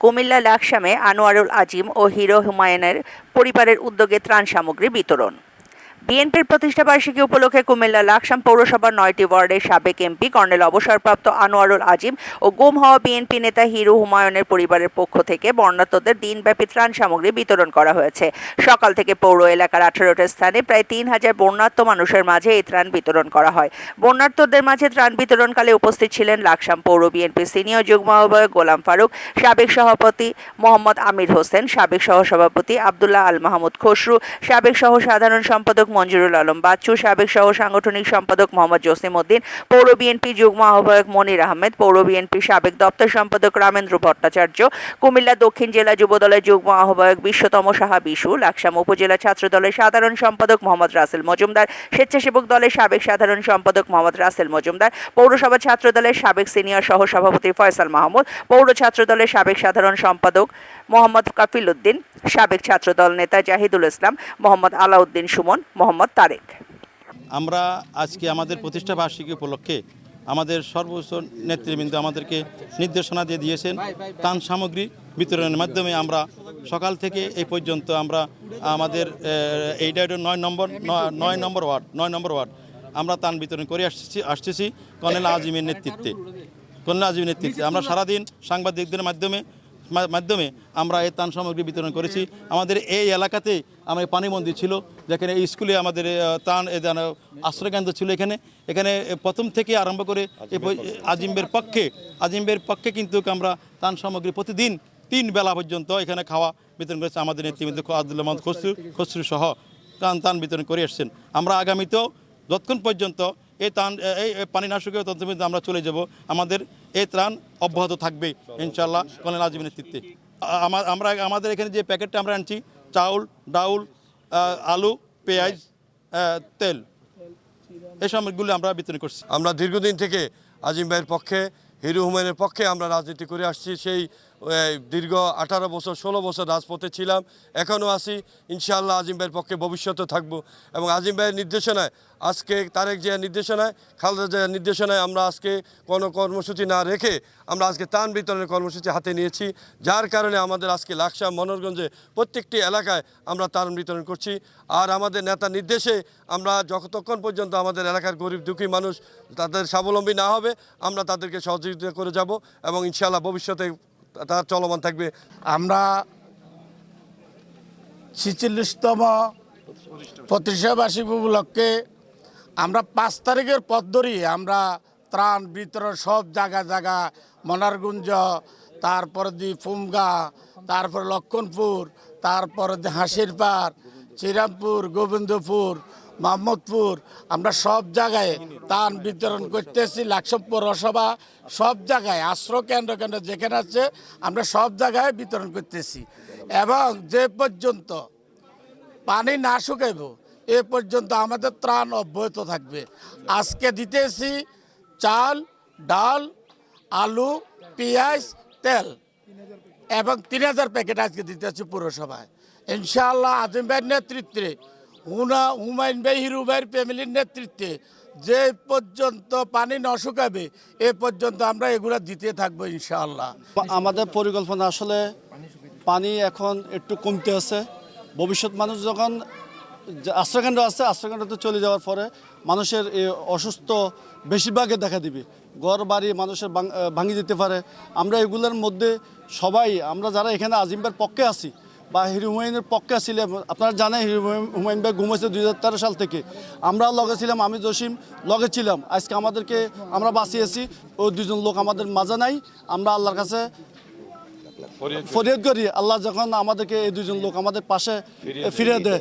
কুমিল্লা লাকসামে আনোয়ারুল আজিম ও হিরো হুমায়ুনের পরিবারের উদ্যোগে ত্রাণ সামগ্রী বিতরণ। বিএনপির প্রতিষ্ঠাবার্ষিকী উপলক্ষে কুমিল্লা লাকসাম পৌরসভার নয়টি ওয়ার্ডের সাবেক এমপি কর্নেল অবসরপ্রাপ্ত আনোয়ারুল আজিম ও গুম হওয়া বিএনপি নেতা হিরু হুমায়ুনের পরিবারের পক্ষ থেকে বর্ণাঢ্যদের দিনব্যাপী ত্রাণ সামগ্রী বিতরণ করা হয়েছে। সকাল থেকে পৌর এলাকার আঠারোটা স্থানে প্রায় তিন হাজার বন্যার্থ মানুষের মাঝে এই ত্রাণ বিতরণ করা হয়। বন্যার্থদের মাঝে ত্রাণ বিতরণকালে উপস্থিত ছিলেন লাকসাম পৌর বিএনপির সিনিয়র যুগ্ম আহ্বায়ক গোলাম ফারুক, সাবেক সভাপতি মোহাম্মদ আমির হোসেন, সাবেক সহসভাপতি আবদুল্লাহ আল মাহমুদ খসরু, সাবেক সহ সাধারণ সম্পাদক মঞ্জুরুল আলম বাচ্চু, সাবেক সহ সাংগঠনিক সম্পাদক মোহাম্মদ জসিম উদ্দিন, পৌর বিএনপি যুগ্ম আহ্বায়ক মনির আহমেদ, পৌর বিএনপির সাবেক দপ্তর সম্পাদক রামেন্দ্র ভট্টাচার্য, কুমিল্লা দক্ষিণ জেলা যুবদলের যুগ্ম আহ্বায়ক বিশ্বতম সাহা বিশু, লাকসাম উপজেলা ছাত্র দলের সাধারণ সম্পাদক মোহাম্মদ রাসেল মজুমদার, স্বেচ্ছাসেবক দলের সাবেক সাধারণ সম্পাদক মোহাম্মদ রাসেল মজুমদার, পৌরসভা ছাত্র দলের সাবেক সিনিয়র সহ সভাপতি ফয়সাল মাহমুদ, পৌর ছাত্র দলের সাবেক সাধারণ সম্পাদক মোহাম্মদ কাফিল উদ্দিন, সাবেক ছাত্রদল নেতা জাহিদুল ইসলাম, মোহাম্মদ আলাউদ্দিন সুমন মোহাম্মদ তারেক। আমরা আজকে আমাদের প্রতিষ্ঠা বার্ষিকী উপলক্ষে আমাদের সর্বোচ্চ নেতৃবৃন্দ আমাদেরকে নির্দেশনা দিয়ে দিয়েছেন। তান সামগ্রী বিতরণের মাধ্যমে আমরা সকাল থেকে এই পর্যন্ত আমরা আমাদের আহ, এইটা নয় নম্বর নয়- নম্বর ওয়ার্ড নয় নম্বর ওয়ার্ড আমরা তান বিতরণ করে আসছি আসতেছি কর্নেল আজিমের নেতৃত্বে। কর্নেল আজিমের নেতৃত্বে। আমরা সারাদিন সাংবাদিকদের মাধ্যমে মাধ্যমে আমরা এই ত্রাণ সামগ্রী বিতরণ করেছি। আমাদের এই এলাকাতে আমার পানিবন্দী ছিল, যেখানে স্কুলে আমাদের ত্রাণ আশ্রয়কেন্দ্র ছিল এখানে। এখানে প্রথম থেকে আরম্ভ করে আজিমের পক্ষে আজিমের পক্ষে কিন্তু আমরা ত্রাণ সামগ্রী প্রতিদিন তিন বেলা পর্যন্ত এখানে খাওয়া বিতরণ করেছে আমাদের নেতৃবৃন্দ মোহাম্মদ খসরু খসরু সহ ত্রাণ ত্রাণ বিতরণ করে এসছেন। আমরা আগামীতেও যতক্ষণ পর্যন্ত এই ত্রাণ এই পানি না শুকিয়ে ততক্ষণ পর্যন্ত আমরা চলে যাব। আমাদের এই ত্রাণ অব্যাহত থাকবে ইনশাল্লাহ কর্নেল আজিমের নেতৃত্বে আ- আমা- আমরা, আমাদের এখানে যে প্যাকেটটা আমরা আনছি, চাউল, ডাউল আলু, পেঁয়াজ তেল, এই সামগ্রীগুলো আমরা বিতরণ করছি। আমরা দীর্ঘদিন থেকে আজিম ভাইয়ের পক্ষে, হিরু হুমায়ুনের পক্ষে আমরা রাজনীতি করে আসছি, সেই দীর্ঘ আঠারো বছর, ষোলো বছর রাজপথে ছিলাম। এখনও আসি ইনশাআল্লাহ আজিম ভাইয়ের পক্ষে ভবিষ্যতে থাকব। এবং আজিম ভাইয়ের নির্দেশনায়, আজকে তারেক জিয়ার নির্দেশনায়, খালেদা জিয়ার নির্দেশনায় আমরা আজকে কোনো কর্মসূচি না রেখে আমরা আজকে তান বিতরণের কর্মসূচি হাতে নিয়েছি। যার কারণে আমাদের আজকে লাকসা মনোরগঞ্জে প্রত্যেকটি এলাকায় আমরা তান বিতরণ করছি। আর আমাদের নেতা নির্দেশে আমরা যতক্ষণ পর্যন্ত আমাদের এলাকার গরিব দুঃখী মানুষ তাদের স্বাবলম্বী না হবে, আমরা তাদেরকে সহযোগিতা করে যাব এবং ইনশাআল্লাহ ভবিষ্যতে তার চলমান থাকবে। আমরা ছিচল্লিশতম প্রতিষ্ঠা বার্ষিক উপলক্ষে আমরা পাঁচ তারিখের পথ ধরিয়ে আমরা ত্রাণ, বিতরণ সব জায়গা জায়গা, মনারগুঞ্জ, তারপরে দি ফুমগা, তারপর লক্ষণপুর হাসির পাড় শ্রীরামপুর, গোবিন্দপুর মোহাম্মদপুর আমরা সব জায়গায় ত্রাণ বিতরণ করতেছি, লাকসম পৌরসভা, সব জায়গায়, আশ্রয় কেন্দ্র কেন্দ্র যেখানে আছে, আমরা সব জায়গায় বিতরণ করতেছি। এবং যে পর্যন্ত পানি না শুকাইব, এ পর্যন্ত আমাদের ত্রাণ অব্যাহত থাকবে। আজকে দিতেছি চাল, ডাল, আলু, পেঁয়াজ, তেল এবং তিন হাজার প্যাকেট আজকে দিতেছি পুরসভায়। ইনশাআল্লাহ আজিম ভাইয়ের নেতৃত্বে হুনা হুমায়ুন ভাইয়ের ফ্যামিলির নেতৃত্বে যে পর্যন্ত পানি না শুকাবে, এ পর্যন্ত আমরা এগুলো দিতে থাকব ইনশাআল্লাহ। আমাদের পরিকল্পনা আসলে পানি এখন একটু কমতে আছে। ভবিষ্যৎ মানুষ যখন আশ্রয়কেন্দ্র আছে আশ্রয়কেন্দ্রতে চলে যাওয়ার পরে মানুষের অসুস্থ বেশিরভাগে দেখা দিবে। ঘর, বাড়ি মানুষের ভাঙি যেতে পারে। আমরা এগুলোর মধ্যে সবাই, আমরা যারা এখানে আজিমবার পক্ষে আছি বা হিরু হুমায়ুনের পক্ষে ছিলাম আপনারা জানেন হিরু হুমায়ুন- ভাই ঘুমাইছে দুই সাল থেকে। আমরা লগে ছিলাম আমি জসিম লগে ছিলাম। আজকে আমাদেরকে আমরা বাঁচিয়েছি ওই দুজন লোক আমাদের মাঝে নাই আমরা আল্লাহর কাছে ফরিয়াদ করি। আল্লাহ যখন আমাদেরকে এই দুজন লোক আমাদের পাশে ফিরিয়ে দেয়।